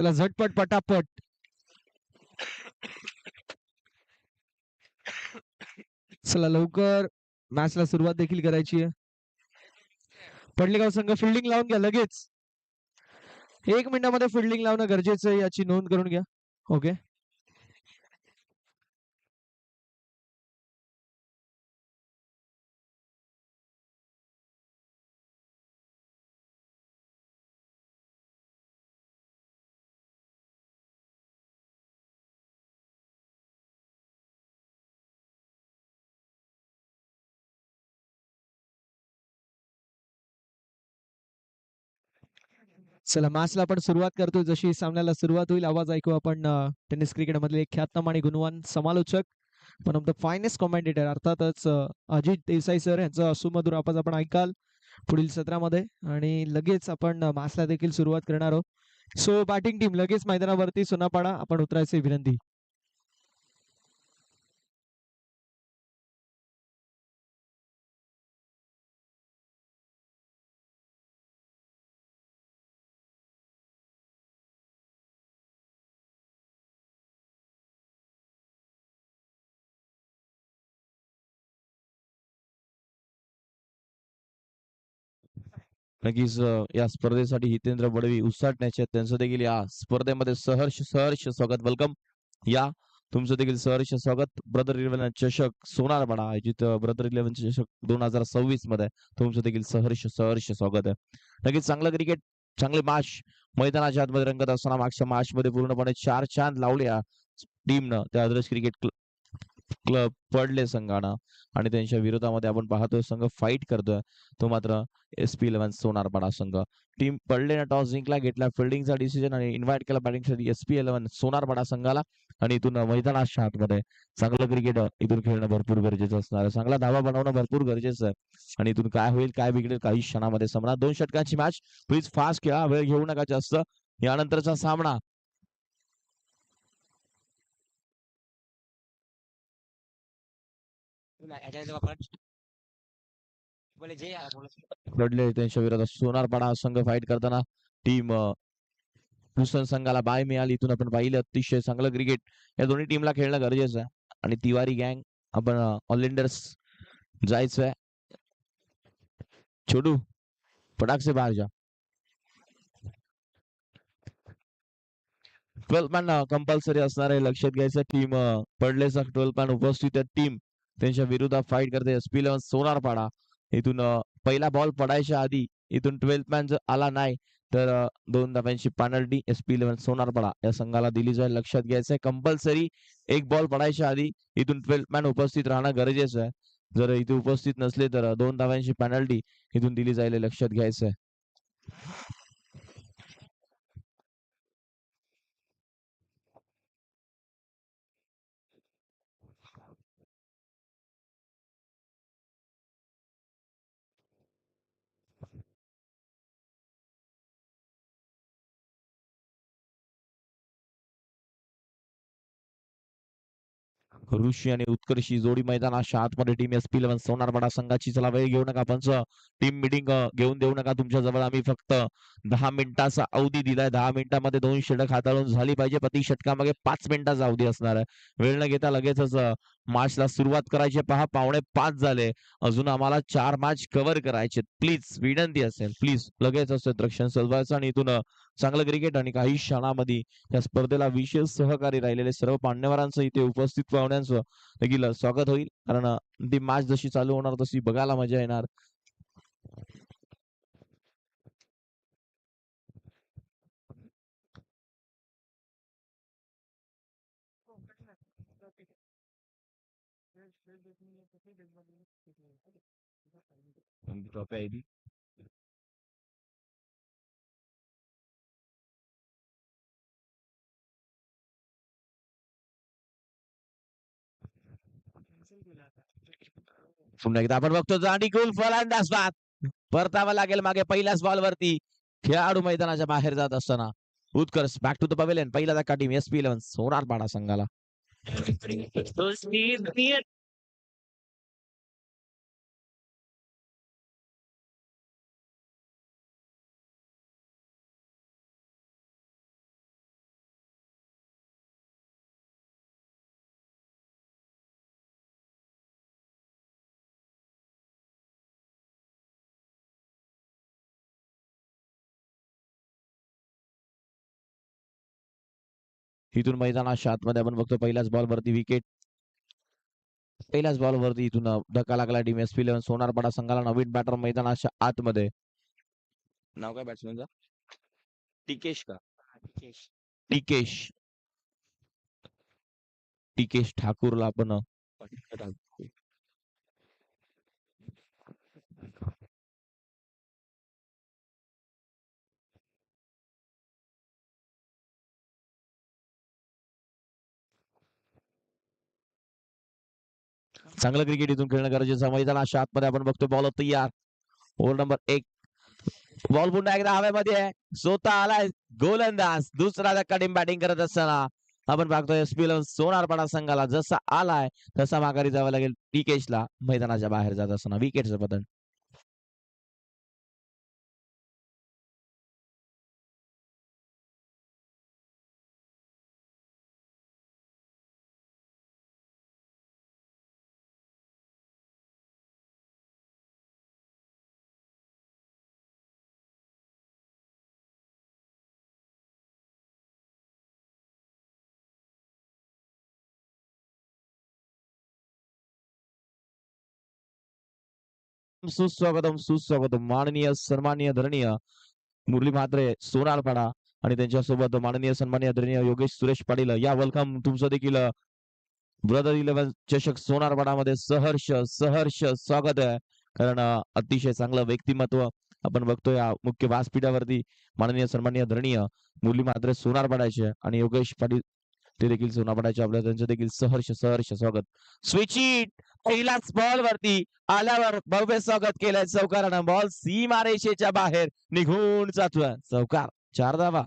चला झटपट पटापट. चला लवकर मॅचला सुरुवात देखील करायची आहे. पडलेगाव संघ फिल्डिंग लावून घ्या लगेच. एक मिनिटामध्ये फिल्डिंग लावणं गरजेचं आहे याची नोंद करून घ्या. ओके चला मॅचला आपण सुरुवात करतोय. जशी सामन्याला सुरुवात होईल आवाज ऐकू आपण टेनिस क्रिकेटमधले ख्यातनाम आणि गुणवान समालोचक पण ऑफ द फायनेस्ट कॉमेंटेटर अर्थातच अजित देसाई सर यांचा सुमधुर आवाज आपण ऐकाल पुढील सत्रामध्ये. आणि लगेच आपण मॅचला देखील सुरुवात करणार आहोत. सो बॅटिंग टीम लगेच मैदानावरती सोनापाडा आपण उतरायची विनंती. नक्कीच या स्पर्धेसाठी हितेंद्र बडवी उसाटण्याचे त्यांचं देखील या स्पर्धेमध्ये सहर्ष सहर्ष स्वागत. वेलकम या तुमचं देखील सहर्ष स्वागत. ब्रदर इलेव्हन चषक सोनारपाडा आयोजित ब्रदर इलेव्हन चषक दोन हजार सव्वीसमध्ये तुमचं देखील सहर्ष सहर्ष स्वागत आहे. नक्कीच चांगलं क्रिकेट चांगले माश मैदानाच्या आतमध्ये रंगत असताना मागच्या मॅच मध्ये पूर्णपणे चार चांद लावले या टीमनं त्या आदर्श क्रिकेट क्लब पडले संघानं आणि त्यांच्या विरोधामध्ये आपण पाहतोय संघ फाईट करतोय. तो मात्र एस पी इलेव्हन सोनारपाडा संघ. टीम पडलेला टॉस जिंकला घेतला फिल्डिंगचा डिसिजन आणि इन्व्हाइट केला बॅटिंगसाठी एस पी इलेव्हन सोनारपाडा संघाला आणि इथून मैदानाच्या आतमध्ये चांगलं क्रिकेट इथून खेळणं भरपूर गरजेचं असणार आहे. चांगला धावा बनवणं भरपूर गरजेचं आहे. आणि इथून काय होईल काय बिघडेल काही क्षणामध्ये सामना दोन षटकांची मॅच प्लीज फास्ट खेळा वेळ घेऊ नका जास्त. यानंतरचा सामना लढले त्यांच्या विरोधात. सोनारपाडा संघ फाईट करताना टीम भूषण संघाला बाय मिळाली. इथून आपण पाहिलं अतिशय चांगलं क्रिकेट या दोन्ही टीमला खेळणं गरजेचं आहे. आणि तिवारी गँग आपण ऑल जायचं जायचंय छोटू फटाक से बाहेर जा. ट्वेल्थ मॅन कंपल्सरी असणार आहे. लक्षात घ्यायचं टीम पडलेचा ट्वेल्थ मॅन उपस्थित आहे. टीम त्यांच्या विरोधात फाईट करते. एस पी इलेव्हन सोनारपाडा इथून पहिला बॉल पडायच्या आधी इथून ट्वेल्थ मॅन जर आला नाही तर दोन धाव्यांची penalty S P eleven Sonarpada या संघाला दिली जाईल. लक्षात घ्यायचं आहे कंपल्सरी एक बॉल पडायच्या आधी इथून ट्वेल्थ मॅन उपस्थित राहणं गरजेचं आहे. जर इथे उपस्थित नसले तर दोन धाव्यांची पॅनल्टी इथून दिली जाईल लक्षात घ्यायचं आहे ऋषी आणि उत्कर्षी जोडी मैदानाच्या आतमध्ये team S P eleven Sonarwada संघाची चला वेळ घेऊ नका पंच टीम मिटिंग घेऊन देऊ नका तुमच्या जवळ. आम्ही फक्त दहा मिनिटाचा अवधी दिलाय. दहा मिनिटामध्ये दोन षटक हाताळून झाली पाहिजे. प्रति षटकामागे पाच मिनिटाचा अवधी असणार आहे. वेळ न घेता लगेचच मॅचला सुरुवात करायची. पहा पावणे पाच झाले. अजून आम्हाला चार मॅच कव्हर करायचे प्लीज विनंती असेल. प्लीज लगेच असं रक्षण सजवायचं आणि इथून चांगलं क्रिकेट आणि काही क्षणामध्ये या स्पर्धेला विशेष सहकारी राहिलेले सर्व मान्यवरांचं इथे उपस्थित पाहुण्यांचं देखील स्वागत होईल. कारण ती मॅच जशी चालू होणार तशी बघायला मजा येणार. ट्रॉफी आहे ती पुन्हा एकदा आपण बघतो जाणीकुल फलंदाज बाद. परतावा लागेल मागे पहिल्याच बॉल वरती. खेळाडू मैदानाच्या बाहेर जात असताना. Utkarsh back to the pavilion पहिला धक्का टीम एसपी पी सोनार पाडा संघाला. इथून मैदानाच्या आतमध्ये आपण बघतो पहिल्याच बॉल वरती विकेट पहिल्याच बॉल वरती इथून धक्का लागला team S P eleven Sonarpada संघाला नवीन बॅटर मैदानाच्या आतमध्ये. नाव काय बॅट्समॅनचा टिकेश का? टिकेश. टिकेश. ठाकूरला आपण चांगलं क्रिकेट इथून खेळणं गरजेचं आहे. अशा आतमध्ये आपण बघतो बॉल तयार. ओव्हर नंबर एक. बॉल पुन्हा एकदा हवेमध्ये आहे. स्वतः आलाय गोलंदाज. दुसरा धक्का बॅटिंग करत असताना आपण बघतोय स्पिलर सोनारपाडा संघाला जसा आलाय तसा माघारी जावं लागेल टीकेशला मैदानाच्या बाहेर जात असताना विकेटचं पतन सुस्वागतम सुस्वागतम. माननीय सन्माननीय धरणीय मुरली म्हात्रे सोनारपाडा आणि त्यांच्यासोबत माननीय सन्माननीय धरणीय योगेश सुरेश पाटील या वेलकम तुमचं देखील ब्रदर इलेव्हन चषक सोनारपाडामध्ये सहर्ष सहर्ष स्वागत आहे. कारण अतिशय चांगलं व्यक्तिमत्व आपण बघतोय या मुख्य व्यासपीठावरती माननीय सन्माननीय धरणीय मुरली म्हात्रे सोनारपाड्याचे आणि योगेश पाटील ते देखील सोनारपाड्याचे आपल्या त्यांचं देखील सहर्ष सहर्ष स्वागत. स्विच इट बॉल वरती आल्यावर भव्य स्वागत केलंय चौकारानं. बॉल सीमारेषेच्या बाहेर निघून जातोय. चौकार चार धावा.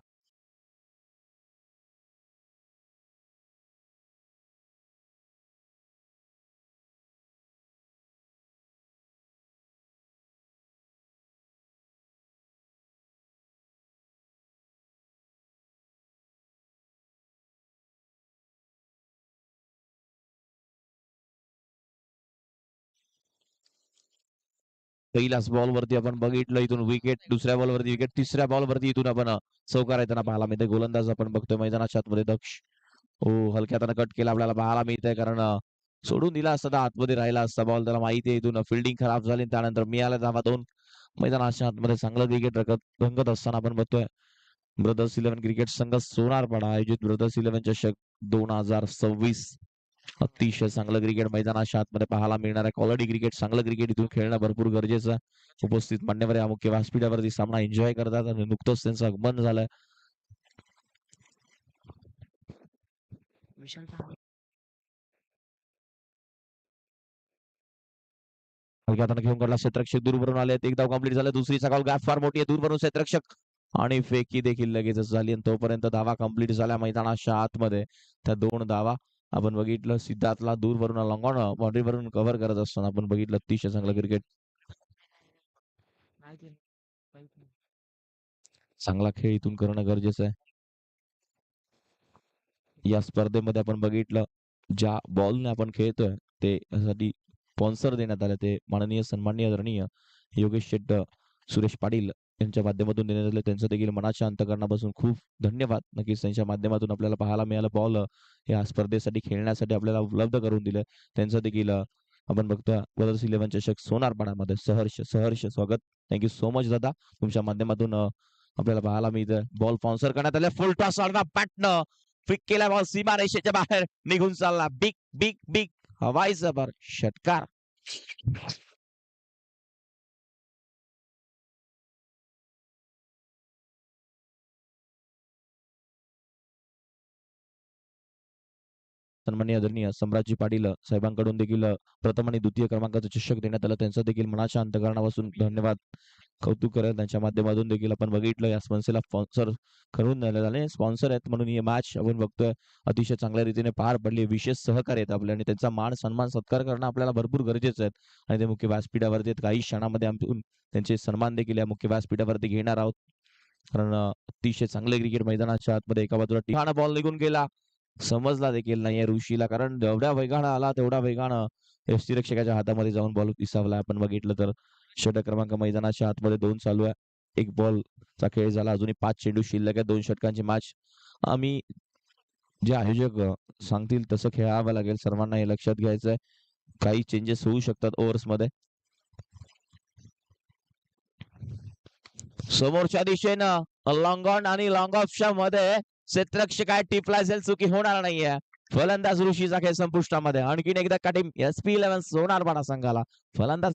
पहिल्याच बॉल वरती आपण बघितलं इथून विकेट दुसऱ्या बॉल वरती विकेट तिसऱ्या बॉल वरती इथून आपण चौकार येताना पाहायला मिळते गोलंदाज आपण बघतोय मैदानाच्या आतमध्ये दक्ष. हो हलक्या त्यानं कट केला आपल्याला पाहायला मिळतंय कारण सोडून दिला असता आतमध्ये राहिला असता बॉल त्याला माहिती आहे इथून फिल्डिंग खराब झाली त्यानंतर मिळाला धावा दोन. मैदानाच्या आतमध्ये चांगलं क्रिकेट रंगत रंगत असताना आपण बघतोय. ब्रदर्स इलेव्हन क्रिकेट संघ सोनारपाडा आयोजित ब्रदर्स इलेव्हन चषक दोन हजार सव्वीस. अतिशय चांगलं क्रिकेट मैदानाच्या आतमध्ये पाहायला मिळणार आहे. क्वालिटी क्रिकेट चांगलं क्रिकेट इथून खेळणं भरपूर गरजेचं आहे. उपस्थित मान्यवर या मुख्य व्यासपीठावरती सामना एन्जॉय करतात आणि नुकतंच त्यांचं आगमन हाताने घेऊन काढला क्षेत्ररक्षक दूरवरून आले एक धाव कंप्लीट झालं. दुसरीचा कॉल गॅप फार मोठी आहे. दूरवरून क्षेत्ररक्षक आणि फेकी देखील लगेचच झाली आणि तोपर्यंत धावा कंप्लीट झाल्या मैदानाच्या आतमध्ये. त्या दोन धावा आपण बघितलं सिद्धार्थला दूरवरून लॉंगॉन बाउंड्रीवरून कव्हर करत असताना आपण बघितलं अतिशय चांगलं क्रिकेट. चांगला खेळ इथून करणं गरजेचं आहे. या स्पर्धेमध्ये आपण बघितलं ज्या बॉलने आपण खेळतोय ते साठी स्पॉन्सर देण्यात आले. ते माननीय सन्माननीय आदरणीय योगेश शेट्ट सुरेश पाटील यांच्या माध्यमातून देण्यात आलं. त्यांचं देखील शांत करण्यापासून खूप धन्यवाद. नक्कीच त्यांच्या माध्यमातून आपल्याला पाहायला मिळालं. बॉल या स्पर्धेसाठी खेळण्यासाठी आपल्याला उपलब्ध करून दिलं. त्यांचं देखील आपण बघतोय ब्रदर्स इलेव्हन चषक सोनारपाड्यामध्ये सहर्ष सहर्ष स्वागत. थँक्यू सो मच दादा. तुमच्या माध्यमातून आपल्याला पाहायला मिळतं बॉल स्पॉन्सर करण्यात आले. फुल टॉस आडवा पॅटन फिक केला बॉल. सीमा रेषेच्या बाहेर निघून चालला. Big big big. हवाई जबर. षटकार. सन्माननीय आदरणीय सम्राटजी पाटील साहेबांकडून देखील प्रथम आणि द्वितीय क्रमांकाचं चषक देण्यात आलं. त्यांचं देखील मनाच्या अंतकरणापासून धन्यवाद. कौतुक करत त्यांच्या माध्यमातून देखील आपण बघितलं या स्पॉन्सरला स्पॉन्सर करून दिलेलं स्पॉन्सर आहेत म्हणून ही मॅच आपण बघतोय. अतिशय चांगल्या रीतीने पार पडली. विशेष सहकार्य आहेत आपले आणि त्यांचा मान सन्मान सत्कार करणं आपल्याला भरपूर गरजेचं आहे. आणि ते मुख्य व्यासपीठावरती आहेत. काही क्षणामध्ये आम्ही त्यांचे सन्मान देखील या मुख्य व्यासपीठावरती घेणार आहोत. कारण अतिशय चांगले क्रिकेट मैदानाच्या आतमध्ये एका बाजूला टिहाणा बॉल निघून गेला. समजला देखील नाहीये ऋषीला कारण जेवढ्या वेगानं आला तेवढा वेगानं एफसी रक्षकाच्या हातामध्ये जाऊन बॉल विसावला. आपण बघितलं तर षटक क्रमांक मैदानाच्या आतमध्ये दोन चालू आहे. एक बॉल चा खेळ झाला. अजूनही पाच चेंडू शिल्लक आहे दोन षटकांची मॅच आम्ही जे आयोजक सांगतील तसं खेळावं लागेल. सर्वांना हे लक्षात घ्यायचं आहे काही चेंजेस होऊ शकतात ओव्हर्समध्ये. समोरच्या दिशेनं लॉंग ऑन आणि लॉंग ऑफच्या मध्ये क्षेत्ररक्षक काय टिपला असेल चुकी होणार नाहीये. फलंदाज ऋषीचा खेळ संपुष्टामध्ये. आणखीन एकदा कठीण एस पी इलेव्हन सोनार पाडा संघाला. फलंदाज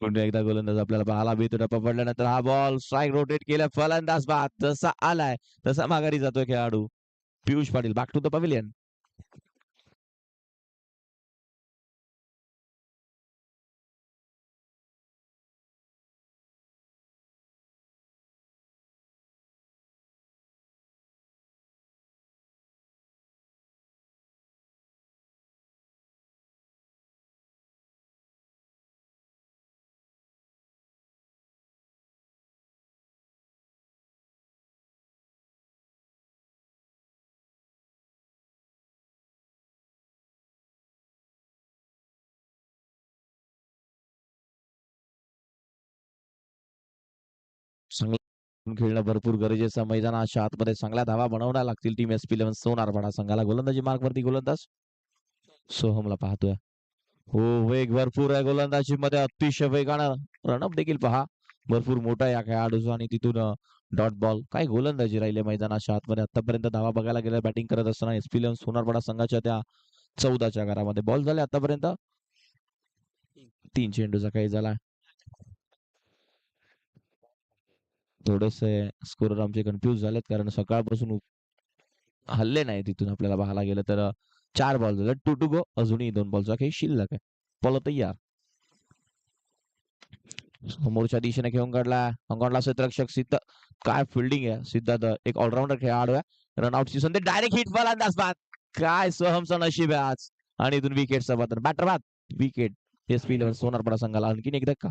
पुन्हा एकदा गोलंदाज आपल्याला पाहायला मिळतो. टप्पा पडल्यानंतर हा बॉल स्ट्राईक रोटेट केला फलंदाज बाद. जसा आलाय. तसा माघारी जातोय खेळाडू. Piyush Patil back to the pavilion चांगलं खेळणं भरपूर गरजेचं मैदान मैदानाच्या आतमध्ये चांगल्या धावा बनवण्या लागतील. Team S P eleven Sonarwada संघाला गोलंदाजी मार्गवरती गोलंदाज. सोहमला पाहतोय. हो वेग भरपूर आहे गोलंदाजी मध्ये अतिशय वेगानं रनअप देखील पहा. भरपूर मोठा आहे या खेळाडूचा आणि तिथून डॉट बॉल काय गोलंदाजी राहिले मैदानाच्या आतमध्ये आतापर्यंत धावा बघायला गेल्या बॅटिंग करत असताना एस पी इलेव्हन सोनारवाडा संघाच्या त्या चौदाच्या घरामध्ये. बॉल झाले आतापर्यंत तीन चेंडूचा काही झाला. थोडेसे स्कोरर आमचे कन्फ्युज झालेत कारण सकाळपासून हल्ले नाही तिथून आपल्याला पाहायला गेलं तर चार बॉल झाले टू टू गो अजूनही दोन बॉलचा काही शिल्लक आहे. पॉल तयार. समोरच्या दिशेने खेळून काढला. अंगणला क्षेत्ररक्षक सिद्ध काय फिल्डिंग आहे? सिद्धार्थ एक ऑलराऊंडर खेळाडू आहे रनआउटची संधी. डायरेक्ट हिट फलंदाज बाद काय सहमचा नशीब आहे आज. आणि इथून विकेटचा बाद बॅटर बाद wicket S P eleven Sonarpada संघाला आणखीन एक धक्का.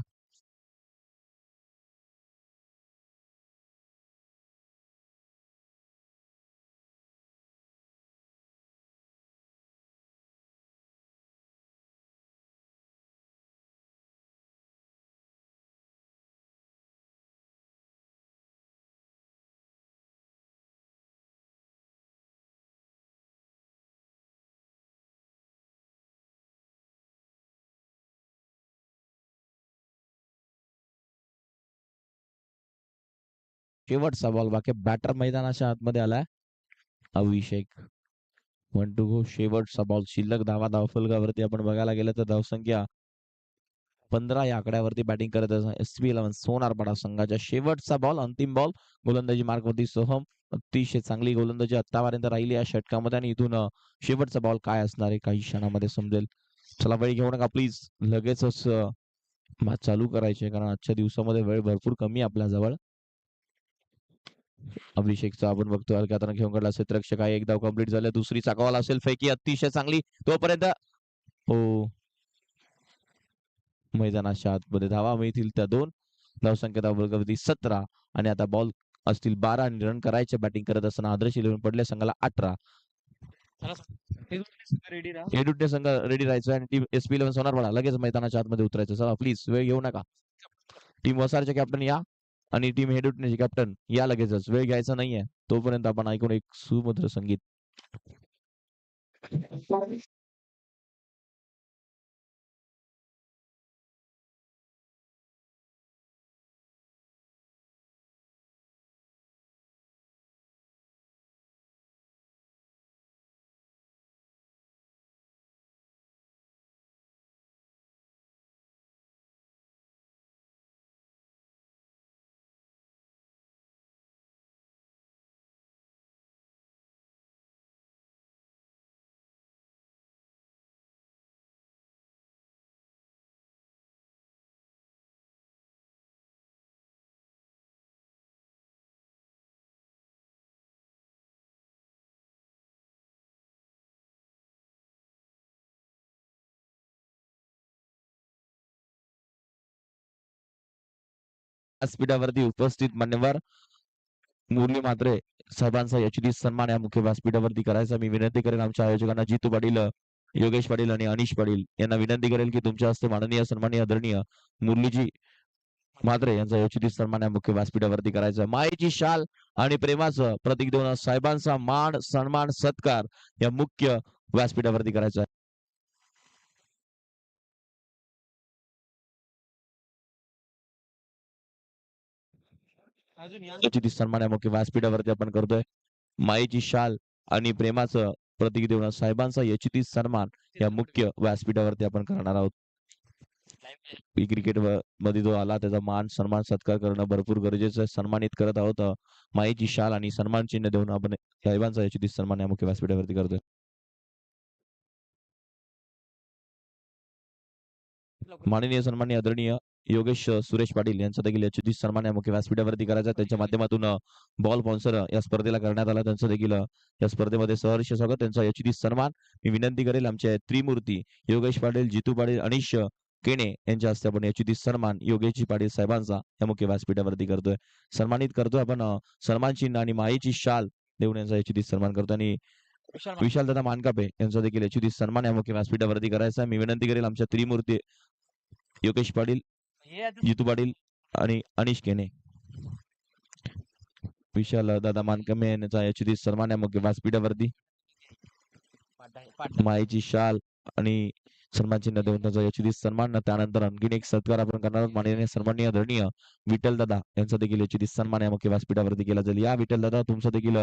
शेवटचा बॉल बाकी बॅटर मैदानाच्या आतमध्ये आलाय. अभिषेक वन टू गो शेवटचा बॉल शिल्लक धावा धावफलकावरती आपण बघायला गेलं तर धावसंख्या पंधरा या आकड्यावरती बॅटिंग करत एस पी इलेव्हन सोनारपाडा संघाच्या शेवटचा बॉल अंतिम बॉल गोलंदाजी मार्गवरती सोहम अतिशय चांगली गोलंदाजी आतापर्यंत राहिली या षटकामध्ये आणि इथून शेवटचा बॉल काय असणार आहे काही क्षणामध्ये समजेल. चला वेळ घेऊ नका प्लीज लगेचच मॅच चालू करायचे कारण आजच्या दिवसामध्ये वेळ भरपूर कमी आहे आपल्या जवळ अभिषेकचा आपण बघतो हलक्या हाताने घेऊन काढला क्षेत्ररक्षक आहे एक धाव झालं दुसरी चाकावाल असेल फैकी अतिशय चांगली तोपर्यंत हो. मैदानाच्या आतमध्ये धावा मिळतील त्या दोन धावसंख्या धावफलकावरती सतरा आणि आता बॉल असतील बारा आणि रन करायचे बॅटिंग करत असताना आदर्श इलेव्हन पडले संघाला अठरा. रेडी संघ रेडी राहायचं आणि team S P eleven Sonar लगेच मैदानाच्या आतमध्ये उतरायचं. चला प्लीज वेळ घेऊ नका. टीम वसारचे कॅप्टन या. आणि टीम हेडुटनेचे कॅप्टन या लगेचच. वेळ घ्यायचा नाहीये. तोपर्यंत आपण ऐकून एक सुमधुर संगीत. व्यासपीठावरती उपस्थित मान्यवर मुरली मात्रे साहेबांचा याची सन्मान या मुख्य व्यासपीठावरती करायचा. मी विनंती करेन आमच्या आयोजकांना जितू पाटील योगेश पाटील आणि अनिश पाटील यांना विनंती करेल की तुमच्या हस्ते माननीय सन्माननीय आदरणीय मुरलीजी मात्रे यांचा योचित सन्मान या मुख्य व्यासपीठावरती करायचा. मायेची शाल आणि प्रेमाचं प्रतीक देऊन साहेबांचा मान सन्मान सत्कार या मुख्य व्यासपीठावरती करायचा. अजून सन्मान या मुख्य व्यासपीठावरती आपण करतोय. मायेची शाल आणि प्रेमाचं प्रतीक देऊन साहेबांचा यचित सन्मान या मुख्य व्यासपीठावरती आपण करणार आहोत. क्रिकेटमध्ये जो आला त्याचा मान सन्मान सत्कार करणं भरपूर गरजेचं आहे. सन्मानित करत आहोत. मायेची शाल आणि सन्मान चिन्ह देऊन आपण साहेबांचा यचित सन्मान या मुख्य व्यासपीठावरती करतोय. माननीय सन्माननीय आदरणीय योगेश सुरेश पाटील यांचा देखील याची सन्मान या मुख्य व्यासपीठावरती करायचा आहे. त्यांच्या माध्यमातून बॉल स्पॉन्सर या स्पर्धेला करण्यात आला. त्यांचं देखील या स्पर्धेमध्ये सहर्ष स्वागत. त्यांचा याची सन्मान मी विनंती करेल आमचे त्रिमूर्ती योगेश पाटील जितू पाटील अनिश केणे यांच्या हस्ते आपण याची सन्मान योगेशजी पाटील साहेबांचा या मुख्य व्यासपीठावरती करतोय. सन्मानित करतोय आपण सन्मान चिन्ह आणि मायेची शाल देऊन यांचा याची सन्मान करतो आणि विशाल दादा मानकापे यांचा देखील याची सन्मान या मुख्य व्यासपीठावरती करायचा आहे. मी विनंती करेल आमच्या त्रिमूर्ती योगेश पाटील जितू पाटील आणि अनिश केने विशाल दादा मानकमे यांचा याची सन्मान या मुख्य व्यासपीठावरती. मायेची शाल आणि सन्मान चिन्ह देऊन त्यांचा याची सन्मान त्यानंतर आणखीन एक सत्कार आपण करणार आहोत. माननीय सन्माननीय धरणीय विठ्ठल दादा यांचा देखील याची सन्मान या मुख्य व्यासपीठावरती केला जाईल. या विठ्ठल दादा तुमचा देखील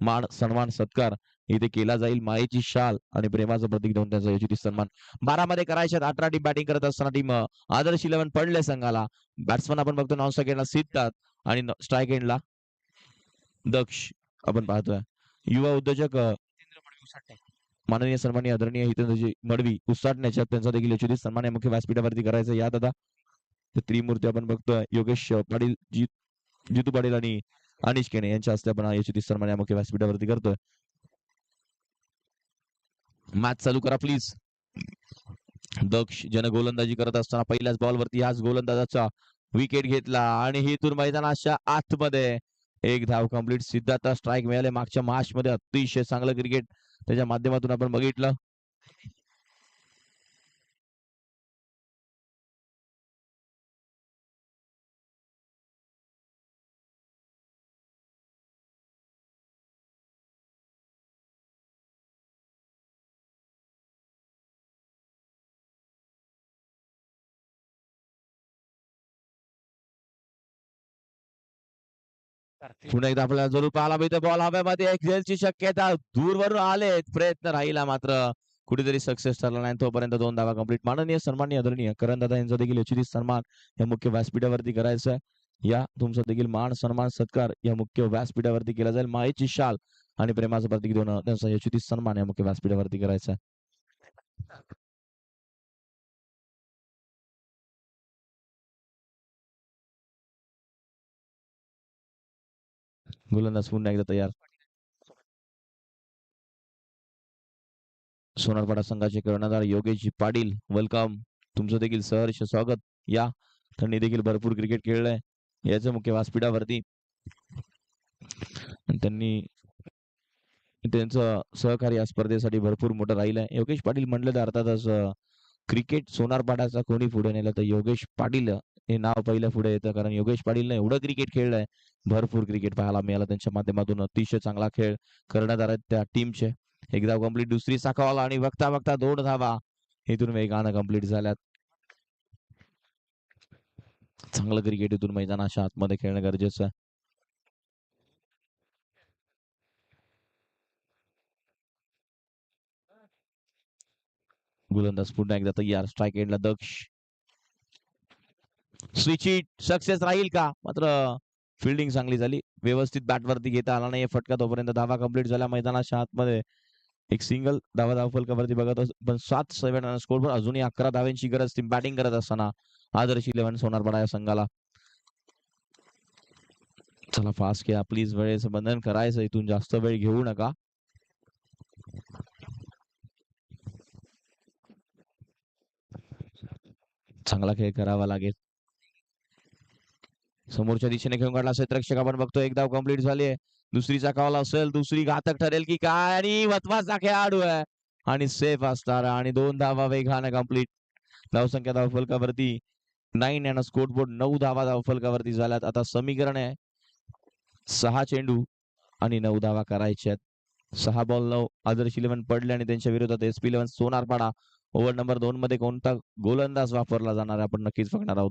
मान सन्मान सत्कार इथे केला जाईल. मायेची शाल आणि प्रेमाचं प्रतीक देऊन त्यांचा याची सन्मान बारामध्ये करायच्यात. अठरा टीम बॅटिंग करत असताना टीम आदर्श इलेव्हन पडले संघाला. बॅट्समन आपण बघतो नॉन स्ट्राईक एंडला सिद्धतात आणि स्ट्राईक एंडला दक्ष आपण पाहतोय. युवा उद्योजक माननीय सन्माननीय आदरणीय हितेंद्रजी मडवी उसाटण्याच्या त्यांचा देखील याची सन्मान मुख्य व्यासपीठावरती करायचं या दादा त्रिमूर्ती आपण बघतोय योगेश पाटील जी जितू पाटील आणि अनिश केने यांच्या हस्ते आपण याची सन्मान या मुख्य व्यासपीठावरती करतोय. मॅच चालू करा प्लीज दक्ष जन गोलंदाजी करत असताना पहिल्याच बॉल वरती याच गोलंदाजाचा विकेट घेतला आणि हिथून मैदानाच्या आतमध्ये एक धाव कंप्लीट सिद्धार्थ स्ट्राईक मिळाले मागच्या मार्च मध्ये. अतिशय चांगलं क्रिकेट त्याच्या माध्यमातून आपण बघितलं. पुन्हा एकदा आपल्याला जरूर पाहायला मिळतं. बॉल हव्यामध्ये एक झेलची शक्यता दूरवरून आले. प्रयत्न राहिला मात्र. कुठेतरी सक्सेस ठरला नाही. तोपर्यंत दोन धावा कंप्लीट माननीय सन्माननीय आदरणीय करण दादा यांचा देखील याची सन्मान या मुख्य व्यासपीठावरती करायचं आहे. या तुमचा देखील मान सन्मान सत्कार या मुख्य व्यासपीठावरती केला जाईल. माईची शाल आणि प्रेमाचं प्रतीक दोन त्यांचा याची सन्मान या मुख्य व्यासपीठावरती करायचा आहे. गोलंदाज पुन्हा एकदा तयार. सोनारपाडा संघाचे कर्णधार योगेश पाटील वेलकम तुमचं देखील सहर्ष स्वागत. या त्यांनी देखील भरपूर क्रिकेट खेळलंय. याचं मुख्य व्यासपीठावरती. त्यांनी त्यांचं सहकार्य या स्पर्धेसाठी भरपूर मोठं राहिलंय. योगेश पाटील म्हटलं तर अर्थातच क्रिकेट सोनारपाडाचा कोणी पुढे नेलं तर योगेश पाटील हे नाव पहिलं पुढे येतं. कारण योगेश पाटीलने एवढं क्रिकेट खेळलंय. भरपूर क्रिकेट पाहायला मिळालं त्यांच्या माध्यमातून. अतिशय चांगला खेळ करण्यात आला त्या टीमचे एक धाव कंप्लीट दुसरी साखावाला आणि बघता बघता दोन धावा. इथून वेगानं कंप्लीट झाल्यात. चांगलं क्रिकेट इथून मैदानाच्या आतमध्ये खेळणं गरजेचं आहे. गोलंदाज पुन्हा एकदा तयार. स्ट्राईक एंडला दक्ष स्विच सक्सेस राहील का? मात्र फिल्डिंग चांगली झाली. व्यवस्थित बॅट वरती घेता आला नाही फटका. तोपर्यंत धावा कंप्लीट झाला मैदानाच्या आतमध्ये. एक सिंगल धावा धाव फलकावरती बघत असतो पण सात सेव्हन स्कोर अजूनही अकरा धाव्यांची गरज ती बॅटिंग करत असताना आदर्श इलेव्हन सोनारपाडा या संघाला. चला फास्ट घ्या प्लीज वेळेचं बंधन करायचं. इथून जास्त वेळ घेऊ नका. चांगला खेळ करावा लागेल. समोरच्या दिशेने खेळून काढला क्षेत्ररक्षक आपण बघतो एक धाव कंप्लीट झाली आहे. दुसरीचा कॉल असेल दुसरी घातक ठरेल की काय? आणि महत्त्वाचा खेळाडू आहे. आणि सेफ असणार आणि दोन धावा वेगानं कंप्लीट धावसंख्या धाव फलकावरती नाईन आणि स्कोर बोर्ड नऊ धावा धाव फलकावरती झाल्यात. आता समीकरण आहे. सहा चेंडू आणि नऊ धावा करायचे आहेत. सहा बॉल नऊ. आदर्श इलेव्हन पडले आणि त्यांच्या विरोधात S P eleven Sonarpada. Over number दोन मध्ये कोणता गोलंदाज वापरला जाणार आहे? आपण नक्कीच बघणार आहोत.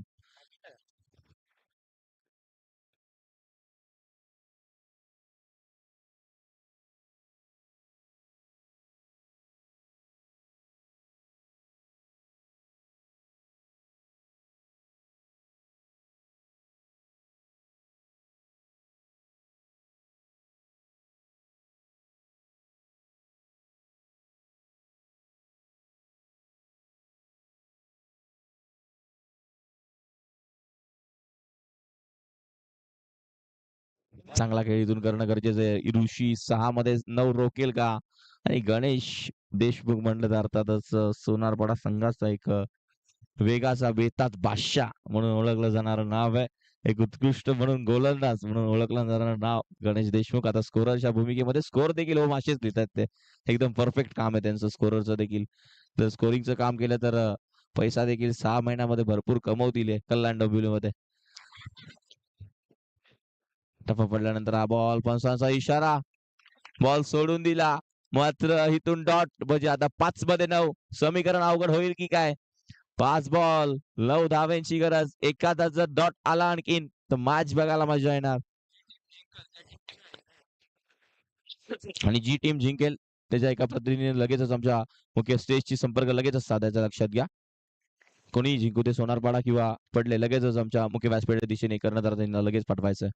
चांगला खेळ इथून करणं गरजेचं आहे. ऋषी सहा मध्ये नऊ रोकेल का? आणि गणेश देशमुख म्हणलं तर अर्थातच सोनारपाडा संघाचा एक वेगाचा बेतात बादशाह म्हणून ओळखलं जाणारं नाव आहे. एक उत्कृष्ट म्हणून गोलंदाज म्हणून ओळखलं जाणारं नाव गणेश देशमुख. आता स्कोररच्या भूमिकेमध्ये स्कोर देखील हो, ओम असेच लिहितात ते. एकदम परफेक्ट काम आहे त्यांचं स्कोररचं देखील. तर स्कोरिंगचं काम केलं तर पैसा देखील सहा महिन्यामध्ये भरपूर कमवतील कल्याण डब्ल्यू मध्ये टप्पा पडल्यानंतर हा बॉल पंचांचा इशारा. बॉल सोडून दिला. मात्र इथून डॉट म्हणजे आता पाच मध्ये नऊ. समीकरण अवघड होईल की काय? पाच बॉल नऊ धाव्यांची गरज. एखादा जर डॉट आला आणखीन तर मॅच बघायला मजा येणार. आणि जी टीम जिंकेल त्याच्या एका प्रतिनिधीने लगेचच आमच्या मुख्य स्टेजची संपर्क लगेचच साधायचा लक्षात घ्या. कोणी जिंकू ते सोनारपाडा किंवा पडले लगेचच आमच्या मुख्य व्यासपीठ दिशेने कर्णधार लगेच पाठवायचं.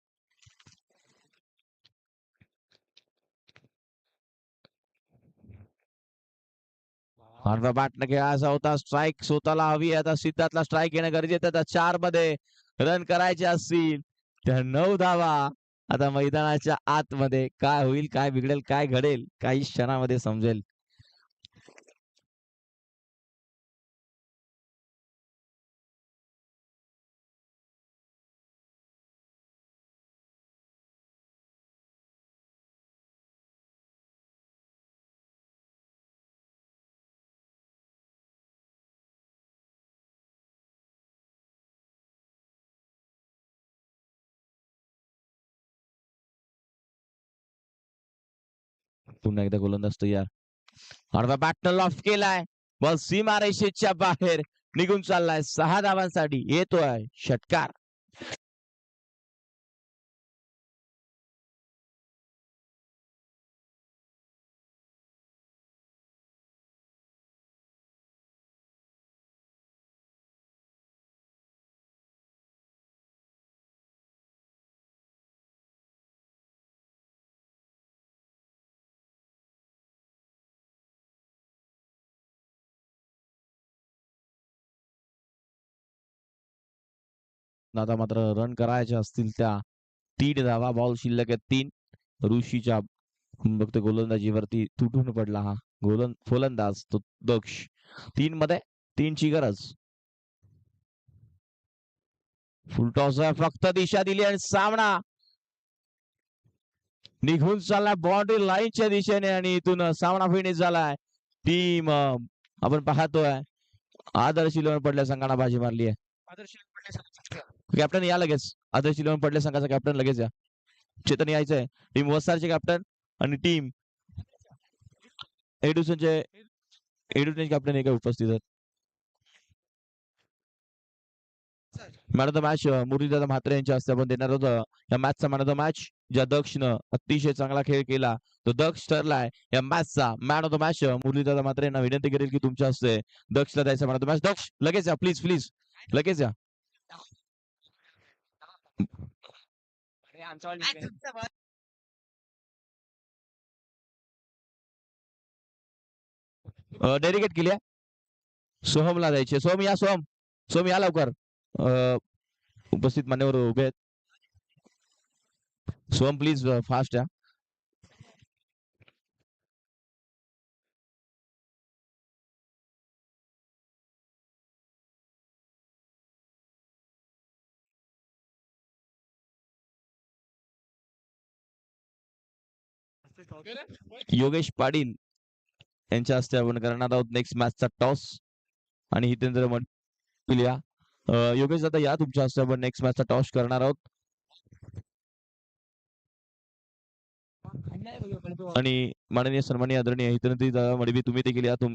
आठवा बॅटनं खेळायचा होता. स्ट्राईक स्वतःला हवी आता सिद्धार्थला स्ट्राईक येणं गरजेचं आता चारमध्ये रन करायचे असतील तर नऊ धावा. आता मैदानाच्या आतमध्ये काय होईल काय बिघडेल काय घडेल काही क्षणामध्ये समजेल. पुन्हा एकदा गोलंदाज तयार. अर्धा बॅटनं लॉफ केलाय. बॉल सीमा रेषेच्या बाहेर. निघून चाललाय. सहा धावांसाठी येतोय षटकार. आता मात्र रन करायच्या असतील त्या तीन धावा बॉल शिल्लक आहेत तीन. ऋषीच्या बघतो गोलंदाजीवरती तुटून पडला हा गोलंद फलंदाज तो दक्ष. तीन मध्ये तीनची गरज. फुलटॉस फक्त दिशा दिली आणि सामना. निघून चाललाय बाउंड्री लाईनच्या दिशेने आणि इथून सामना फिनिश झालाय. टीम आपण पाहतोय. आदर्श इलेव्हन पडल्या संघाला बाजी मारली आहे. आदर्श कॅप्टन या लगेच. आदर्श इलेव्हन पडले संघाचा कॅप्टन लगेच या. चेतन यायचं आहे टीम वसारचे कॅप्टन आणि टीम एडुसनचे एडुसन कॅप्टन हे काय उपस्थित आहेत? Man of the match मुरलीदादा Mhatre यांच्या हस्ते आपण देणार होतं. या मॅचचा मॅन ऑफ द मॅच ज्या दक्षनं अतिशय चांगला खेळ केला तो दक्ष ठरलाय. या मॅचचा man of the match मुरलीदादा Mhatre यांना विनंती करेल की तुमच्या हस्ते दक्षला द्यायचा man of the match Daksh. लगेच या प्लीज प्लीज लगेच या. अरे आमचा वाला निघाला. डेडिकेट केली आहे. सोहमला द्यायचे सोहम या सोहम. सोहम या लवकर. अं, उपस्थित मान्यवर उभे आहेत. सोहम प्लीज फास्ट या. योगेश पाटील यांच्या हस्ते आपण करणार आहोत नेक्स्ट मॅचचा टॉस आणि हितेंद्र पाटील या अं, योगेश दादा या तुमच्या हस्ते आपण नेक्स्ट मॅचचा टॉस करणार आहोत. आणि माननीय सन्माननीय आदरणीय हितेंद्र दादा मडवी तुम्ही देखील या तुम